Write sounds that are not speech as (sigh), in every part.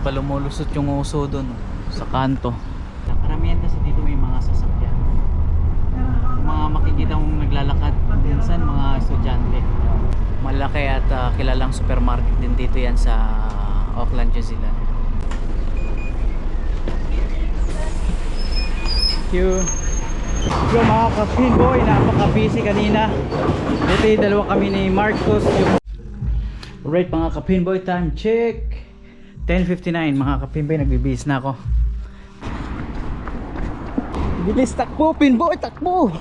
pa lumulusot yung uso doon sa kanto. Karamihan kasi dito may mga sasakyan. Mga makikita mong naglalakad minsan mga estudyante. Malaki at ah, kilalang supermarket din dito yan sa Auckland, New Zealand. Thank you. Yung mga ka-pinboy, napaka-busy kanina. Ito yung dalawa kami ni Marcos. Yung... Alright mga ka-pinboy, time check. 10.59 mga ka-pinboy, nagbibis na ako. Bilis, takbo, pinboy, takbo!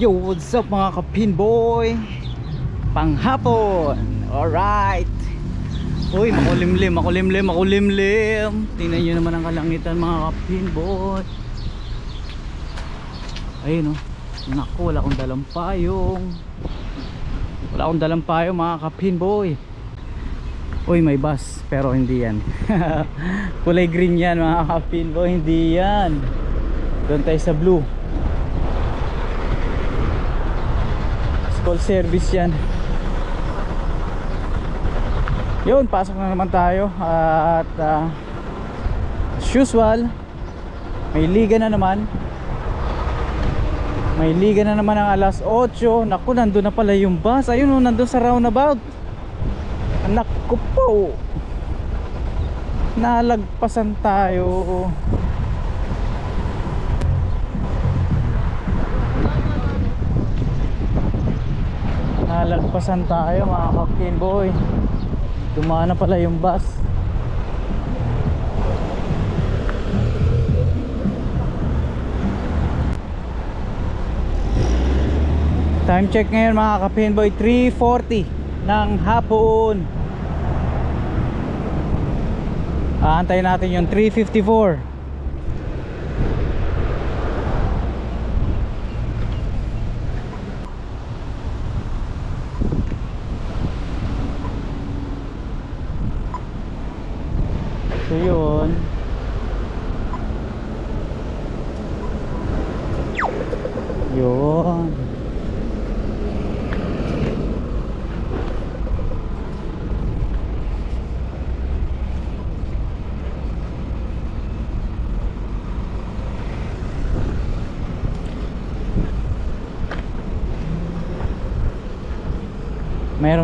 Yo, what's up mga ka-pinboy? Panghapon! Alright! Uy, makulimlim, makulimlim, makulimlim. Tingnan nyo naman ang kalangitan mga ka-pinboy. Ayun oh. Naku, wala akong dalang payong. Wala akong dalang payong mga ka-pinboy. Uy, may bus. Pero hindi yan. (laughs) Kulay green yan mga ka-pinboy. Hindi yan. Doon tayo sa blue. School service yan. Yun, pasok na naman tayo at ah, as usual may liga na naman may liga na naman ang alas 8 naku nandun na pala yung bus. Ayun o nandun sa roundabout. Anak ko po. Nalagpasan tayo. Nalagpasan tayo mga kapkin boy dumaan na pala yung bus time check ngayon mga kapin boy 3.40 ng hapon. Aantayin natin yung 3.54 So yun. Yun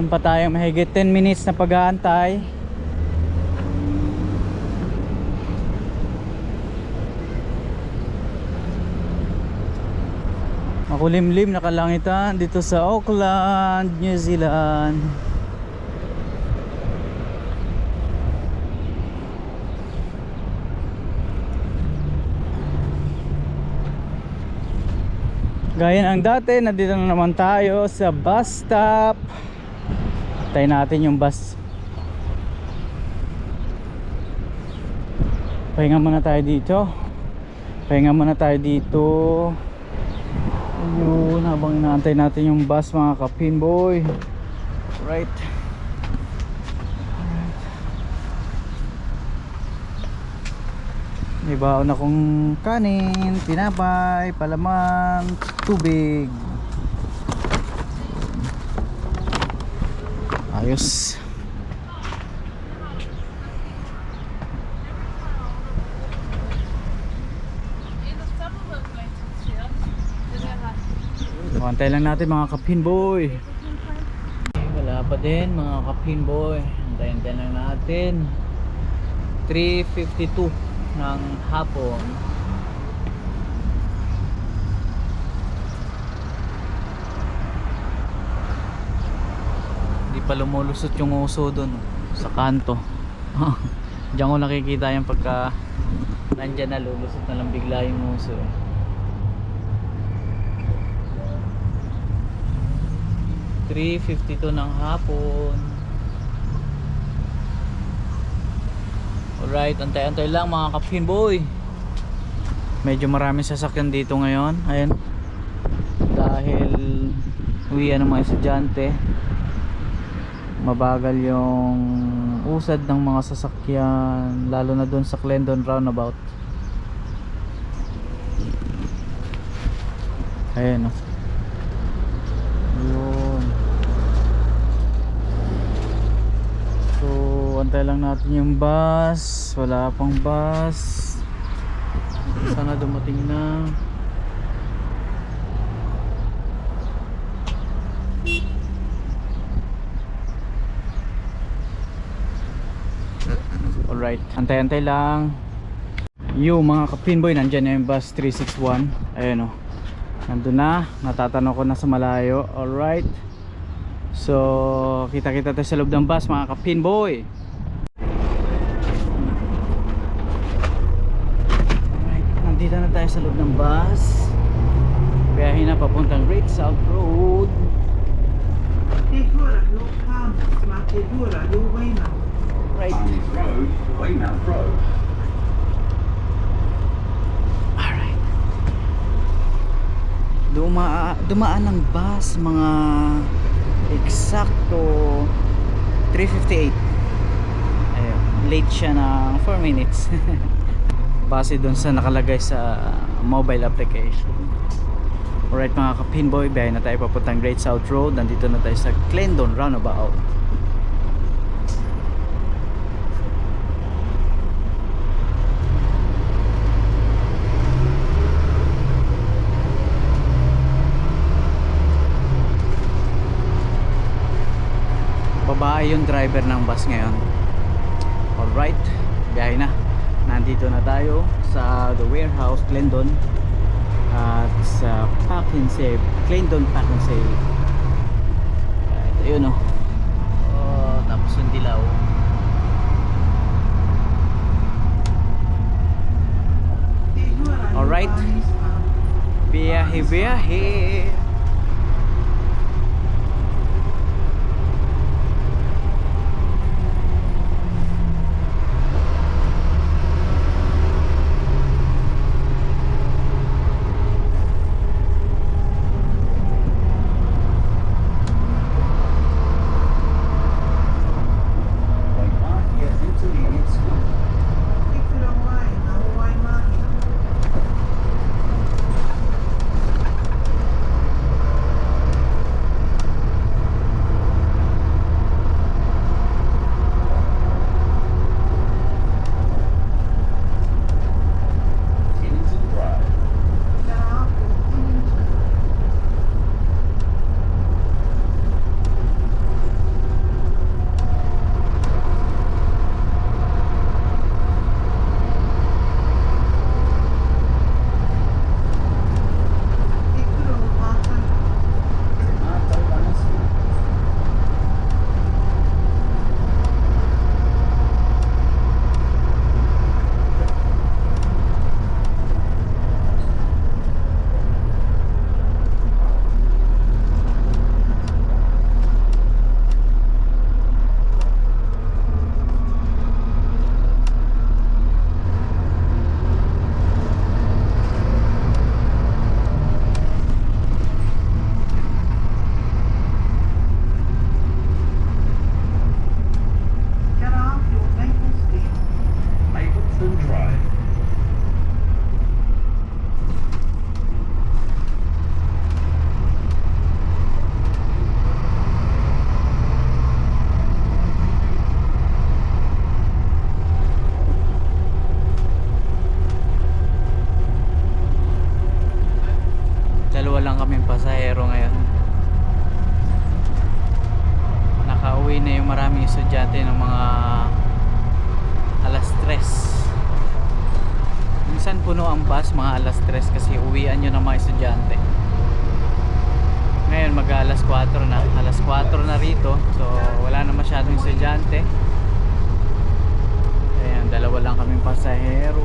Meron pa tayong mahigit 10 minutes na pag-aantay Makulimlim na kalangitan dito sa Auckland, New Zealand. Gaya ng dati, nandito na naman tayo sa bus stop. Tayo natin yung bus. Pahinga muna tayo dito. Pahinga muna tayo dito. Ayun, habang inaantay natin yung bus mga ka-pinboy. Right. May baon akong kanin, tinapay, palamang, tubig. Ayos. Antay lang natin mga kapinboy. Wala pa din mga kapinboy. Antayin lang natin. 3.52 ng hapon. Pa lumulusot yung uso doon sa kanto. (laughs) Diyan ko nakikita yung pagka nandyan na lulusot na lang bigla yung uso eh. Three ng hapon. Alright, antay-antay lang mga kapin boy. Medyo maraming sasakyan dito ngayon. Ayan. Dahil uwian ng mga estudyante. Mabagal yung usad ng mga sasakyan lalo na doon sa Clendon roundabout. Ayan o. Yun. So, antay lang natin yung bus. Wala pang bus. Sana dumating na. Alright, antay-antay lang. Yo mga kapinboy, nandyan na yung bus 361. Ayan o. Nandun na, natatanong ko na sa malayo. Alright. So, kita-kita tayo sa loob ng bus mga kapinboy. Alright, nandito na tayo sa loob ng bus. Biyahe na papuntang Great South Road. Tegura, no comes, ma Tegura, no Weymouth. Right. Alright. Duma dumaan ng bus mga eksakto 3.58 Ayun, late siya ng 4 minutes. (laughs) Base dun sa nakalagay sa mobile application. Alright mga kapinboy, biyahe na tayo papuntang Great South Road. Nandito na tayo sa Clendon Roundabout babae yung driver ng bus ngayon. Alright biyahe na. Nandito na tayo sa the warehouse Glendon at sa Pack and Save Glendon Pack and Save. Right, ayun o oh, tapos yung dilaw. Alright. biyahe biyahe 3 kasi uwian nyo ng mga estudyante. Ngayon mag alas 4 na. Alas 4 na rito so wala na masyadong estudyante. Ayan dalawa lang kaming pasahero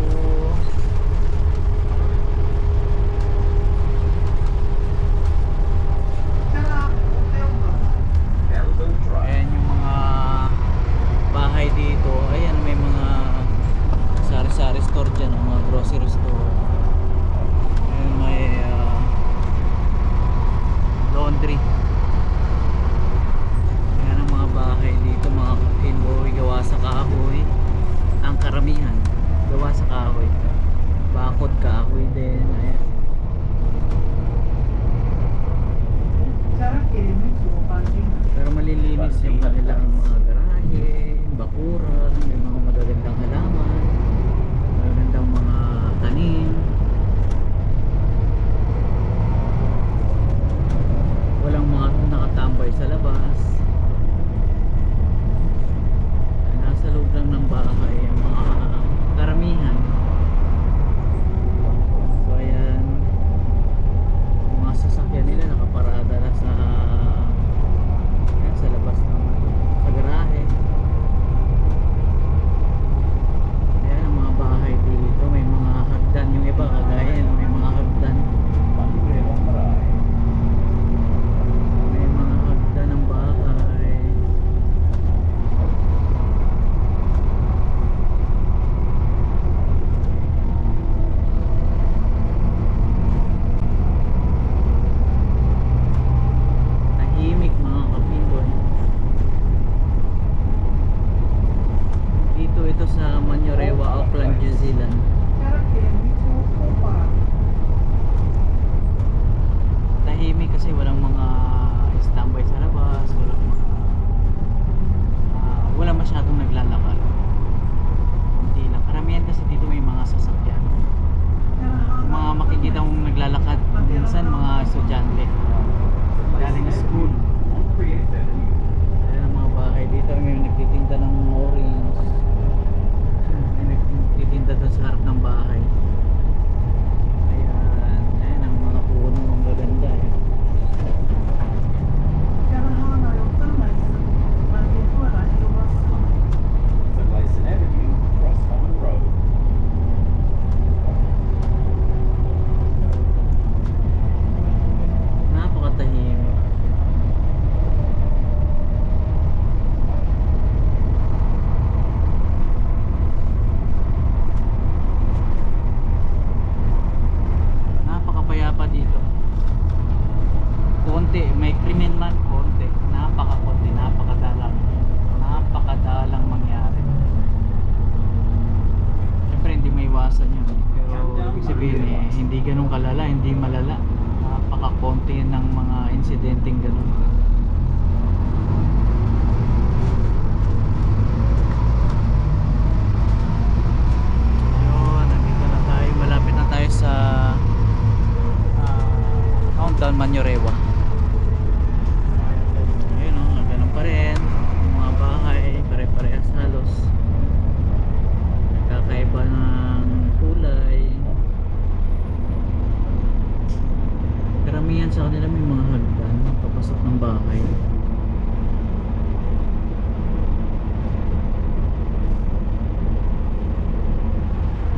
Karamihan sa kanila may mga hagdan papasok ng bahay.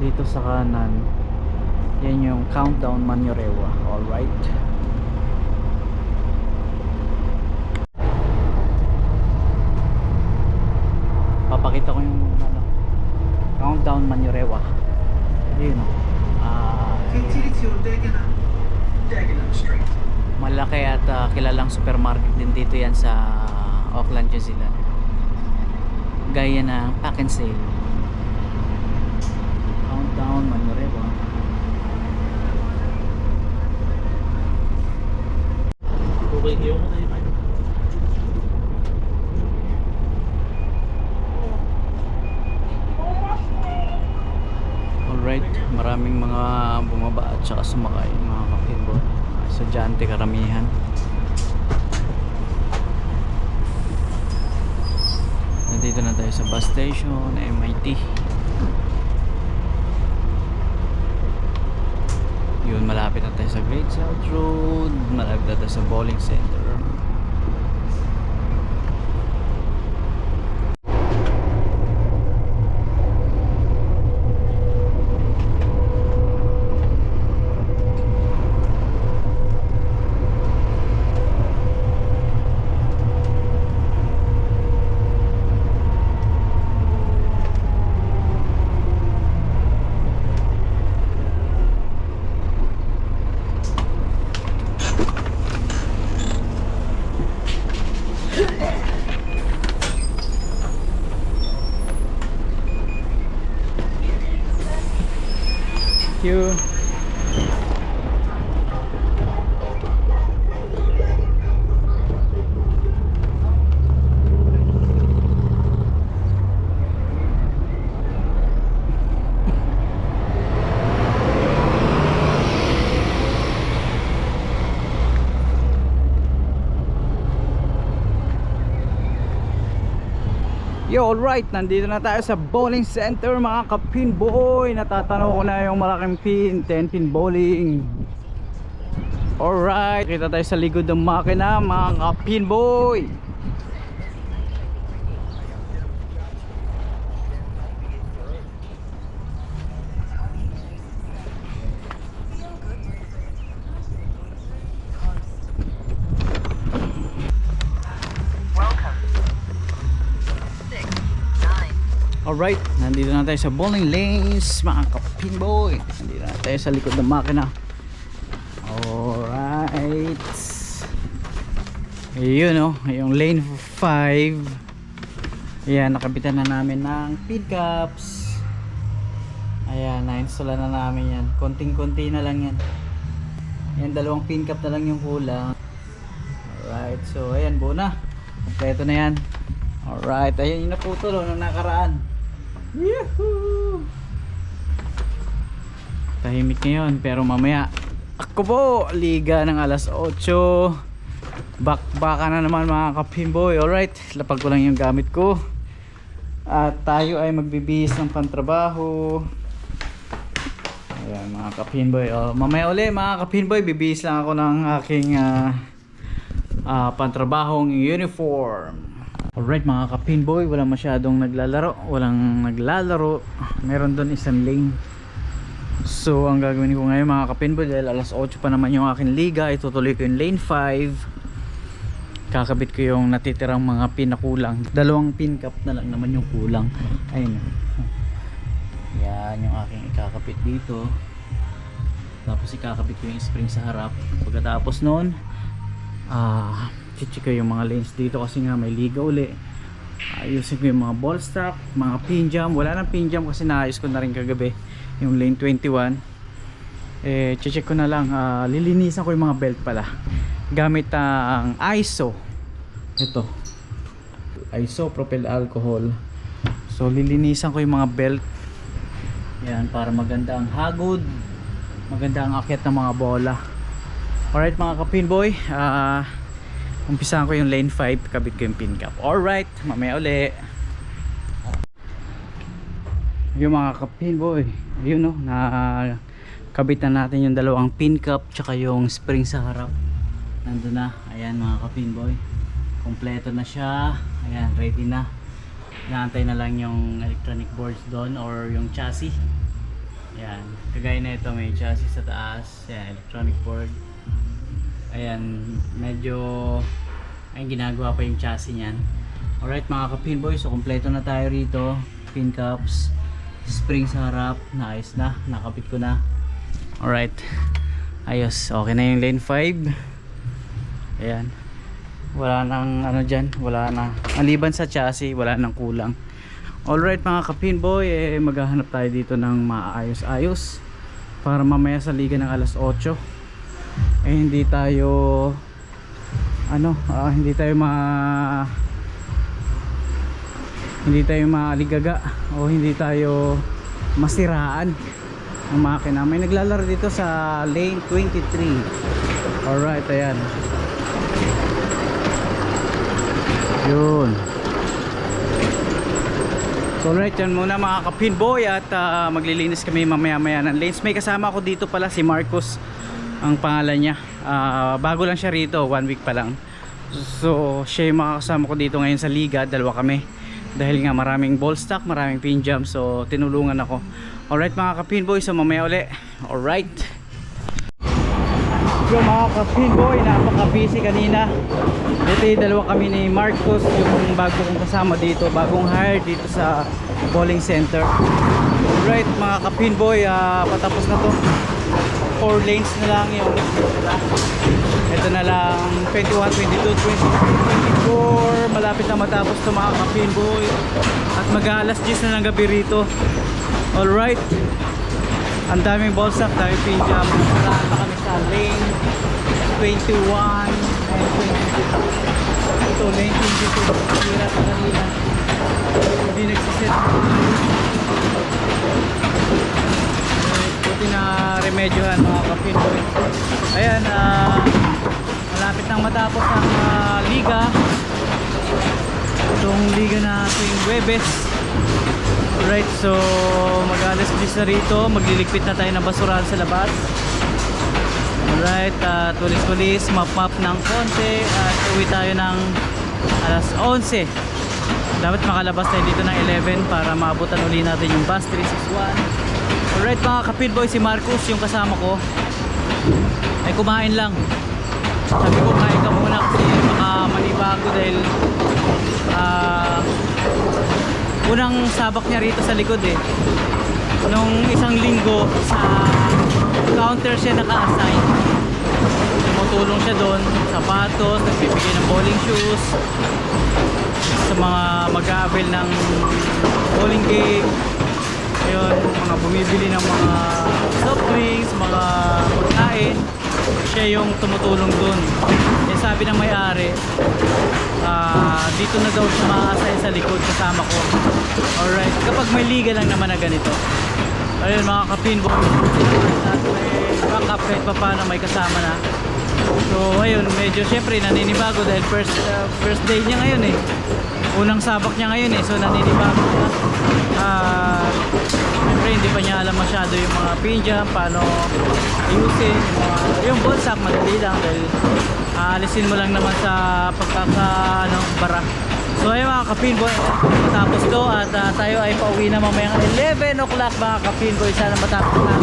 Dito sa kanan, yan yung Countdown Manyorewa. Alright. Papakita ko yung ano, Countdown Manyorewa. Supermarket din dito yan sa Auckland, New Zealand. Gaya ng Pack and Sale. Countdown Manyorewa. Alright, maraming mga bumaba at saka sumakay, mga kakibo. Mga estudyante karamihan. Nandito na tayo sa bus station, MIT. Yun, malapit na tayo sa Great South Road. Malapit na tayo sa bowling center. Thank you. Yo, alright, nandito na tayo sa bowling center mga kapin boy. Natatanaw ko na yung malaking pin, 10 pin bowling. Alright, kita tayo sa likod ng makina mga kapin boy. Alright, nandito na tayo sa bowling lanes mga kapin boy. Nandito na tayo sa likod ng makina. Alright. Ayun oh, yung lane 5. Ayan, nakabitan na namin ng pin caps. Ayan, na-install na namin yan. Konting-konti na lang yan. Yan, dalawang pin cap na lang yung kulang. Alright, so ayan, buo na. Kompleto na yan. Alright, ayun yung naputol oh, nung nakaraan. Yahoo! Tahimik ngayon, pero mamaya ako po, liga ng alas 8. Bakbaka na naman mga kapimboy. Alright, lapag ko lang yung gamit ko. At tayo ay magbibihis ng pantrabaho. Ayan mga kapinboy. Oh, mamaya uli mga kapinboy, bibihis lang ako ng aking ah, ah, pantrabahong uniform. Alright mga kapinboy, walang masyadong naglalaro, walang naglalaro. Meron doon isang lane. So ang gagawin ko ngayon mga kapinboy dahil alas 8 pa naman yung aking liga, itutuloy ko yung lane 5. Kakabit ko yung natitirang mga pin na kulang. Dalawang pin cap na lang naman yung kulang. Ayun. Yan yung aking ikakabit dito. Tapos ikakabit ko yung spring sa harap. Pagkatapos noon, ah, chichika yung mga lanes dito kasi nga may liga uli. Ayusin ko yung mga ball stock, mga pin jam. Wala nang pin jam kasi naayos ko na rin kagabi yung lane 21. eh check ko na lang. Ah, lilinisan ko yung mga belt pala. Gamit ang ISO ito. Isopropyl alcohol. So lilinisan ko yung mga belt. Yan para maganda ang hagod. Maganda ang akyat ng mga bola. Alright mga kapinboy ah umpisahan ko yung lane 5 kabit ko yung pin cap. Alright mamaya uli. Yung mga kapinboy yun no na kabit na natin yung dalawang pin cap tsaka yung spring sa harap. Nandun na. Ayan mga kapinboy kompleto na siya. Ayan ready na. Naantay na lang yung electronic boards doon or yung chassis. Ayan kagaya na ito may chassis sa taas. Ayan electronic board ayan medyo ayun ginagawa pa yung chassis niyan. Alright mga kapinboy so kompleto na tayo rito. Pin caps spring sa harap naayos na nakapit ko na. Alright ayos okay na yung lane 5 ayan wala nang ano dyan wala na. Maliban sa chassis wala nang kulang. Alright mga kapinboy eh, maghahanap tayo dito ng maayos-ayos para mamaya sa liga ng alas 8 eh hindi tayo ano ah, hindi tayo ma hindi tayo maaligaga o hindi tayo masiraan ng makina. May naglalaro dito sa lane 23 alright ayan. Yun. So alright yan muna mga kapinboy at ah, maglilinis kami mamaya maya ng lanes. May kasama ako dito pala si Marcos ang pangalan niya Ah, bago lang siya rito one week pa lang so siya yung makakasama ko dito ngayon sa liga dalawa kami dahil nga maraming ball stock maraming pin jam so tinulungan ako alright mga kapinboy so mamaya uli alright So mga ka-pinboy, napaka-busy kanina. Ito yung dalawa kami ni Marcos, yung bago kong kasama dito, bagong hire dito sa bowling center. Right mga ka-pinboy, ah, patapos na to. 4 lanes na lang yung ito na lang 21, 22, 23, 24 malapit na matapos to mga ka-pinboy at mag-alas 10 na ng gabi rito alright ang daming ball stock, daming pin jam. Sarahan pa kami sa lane 21 and 22. Ito, lane 22. Sira sa kanina. Hindi nagsiset. Buti na remedyohan mga kapin ko. Ayan, ah, malapit nang matapos ang ah, liga. Itong liga na tuwing Webes. Alright, so mag-alas 10 na rito, magliligpit na tayo ng basurahan sa labas. Alright, at tulis-tulis, map-map ng konti at uwi tayo ng alas 11. Dapat makalabas tayo dito ng 11 para maabutan uli natin yung bus 361. Alright mga kapitboy, si Marcos yung kasama ko. Ay kumain lang. Sabi ko kain ka muna kasi baka manibago dahil ah unang sabak niya rito sa likod eh. Nung isang linggo sa counter siya naka-assign. Tumutulong siya doon sapatos, nagbibigay ng bowling shoes sa mga mag-aabil ng bowling game ayun, mga bumibili ng mga soft drinks, mga pagkain siya yung tumutulong doon eh sabi ng may-ari ah, dito na daw siya ma-assign sa likod kasama ko. Alright, kapag may liga lang naman na ganito. Ayun mga kapinbo at may backup kahit pa paano may kasama na. So ayun, medyo syempre naninibago dahil first, ah, first day niya ngayon eh unang sabak niya ngayon eh so naninibago na. Ah syempre hindi pa niya alam masyado yung mga pinjam paano ayusin yung, mga, yung ballsack madali lang dahil aalisin mo lang naman sa pagkaka ano, bara. So ayun mga kapinboy matapos to at ah, tayo ay pauwi na mamayang 11 o'clock mga kapinboy sana matapos na.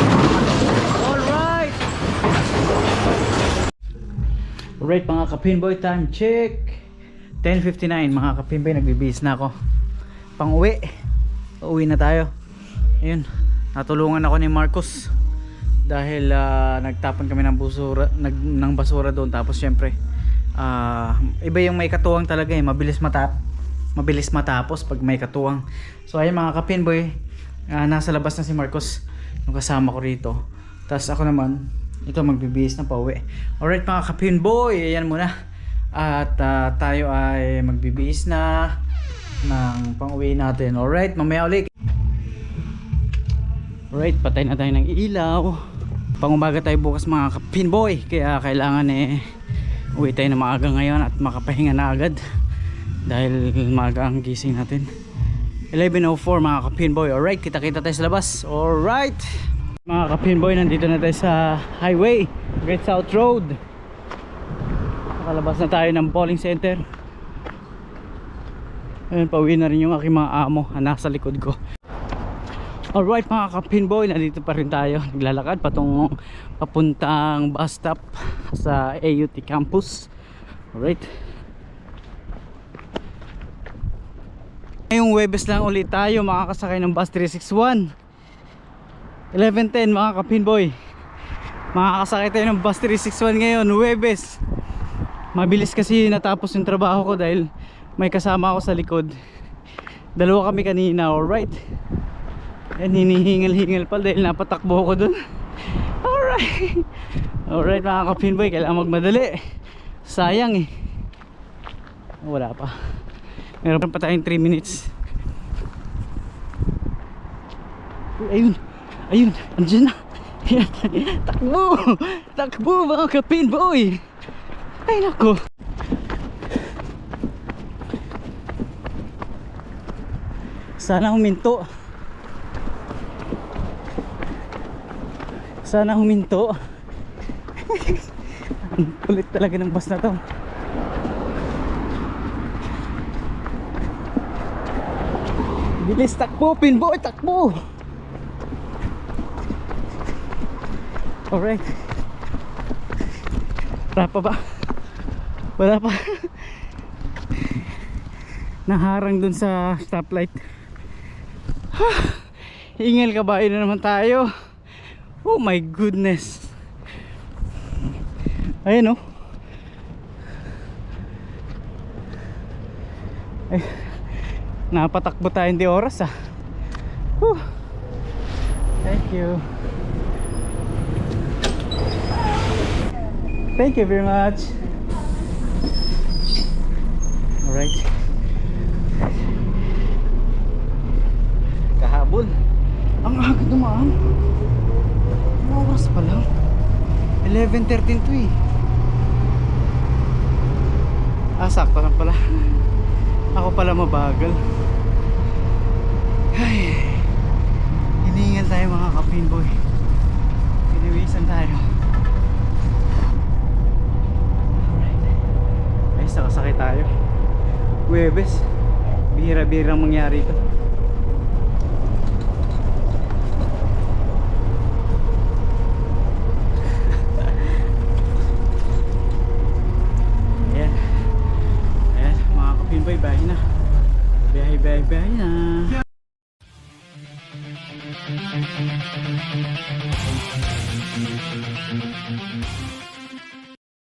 Alright mga kapinboy time check 10.59 mga kapinboy nagbibihis na ako. Pang uwi uwi na tayo. Ayun natulungan ako ni Marcos. Dahil ah, nagtapon kami ng basura nag, ng basura doon. Tapos syempre ah, iba yung may katuwang talaga eh. Mabilis matap mabilis matapos pag may katuwang. So ayun mga kapinboy ah, nasa labas na si Marcos yung kasama ko rito. Tapos ako naman, ito magbibihis na pauwi. Alright mga kapin boy, ayan muna. At ah, tayo ay magbibihis na ng pang-uwi natin. Alright, mamaya ulit. Alright, patay na tayo ng ilaw. Pangumaga tayo bukas mga kapin boy. Kaya kailangan eh uwi tayo na maaga ngayon at makapahinga na agad. Dahil maaga ang gising natin. 11.04 mga kapinboy. Alright, kita-kita tayo sa labas. Alright. Mga kapinboy, nandito na tayo sa highway. Great South Road. Nakalabas na tayo ng bowling center. Ayun, pauwi na rin yung aking mga amo na nasa likod ko. Alright mga kapinboy, nandito pa rin tayo. Naglalakad patungong papuntang bus stop sa AUT campus. Alright. Ngayong Webes lang ulit tayo makakasakay ng bus 361 11.10 mga kapinboy Makakasakay tayo ng bus 361 ngayon Webes Mabilis kasi natapos yung trabaho ko dahil may kasama ako sa likod Dalawa kami kanina alright Yan hinihingal-hingal pa dahil napatakbo ko dun (laughs) Alright Alright mga kapinboy kailangan magmadali Sayang eh Wala pa Meron pa tayong 3 minutes. Ayun. Ayun, andyan na. (laughs) Takbo! Takbo mga kapin boy! Ay nako. Sana huminto. Sana huminto. (laughs) Ang kulit talaga ng bus na to. Bilis takbo, pinboy, takbo. Alright. Wala pa ba? Wala pa. Naharang dun sa stoplight. (sighs) Ingal ka ba? na naman tayo. Oh my goodness. Ayun oh. Ay, napatakbo tayo hindi oras ah. Whew. Thank you. Thank you very much. Alright. Kahabol. Ang aga dumaan. Ang oras pa lang. 11.13 to eh. Ah, sakto lang pala. Ako pala mabagal. Ay. Hiningal tayo mga kapinboy. Piniwisan tayo. Alright. Ay, sakasakay tayo. Huwebes. Bihira-bihirang mangyari ito.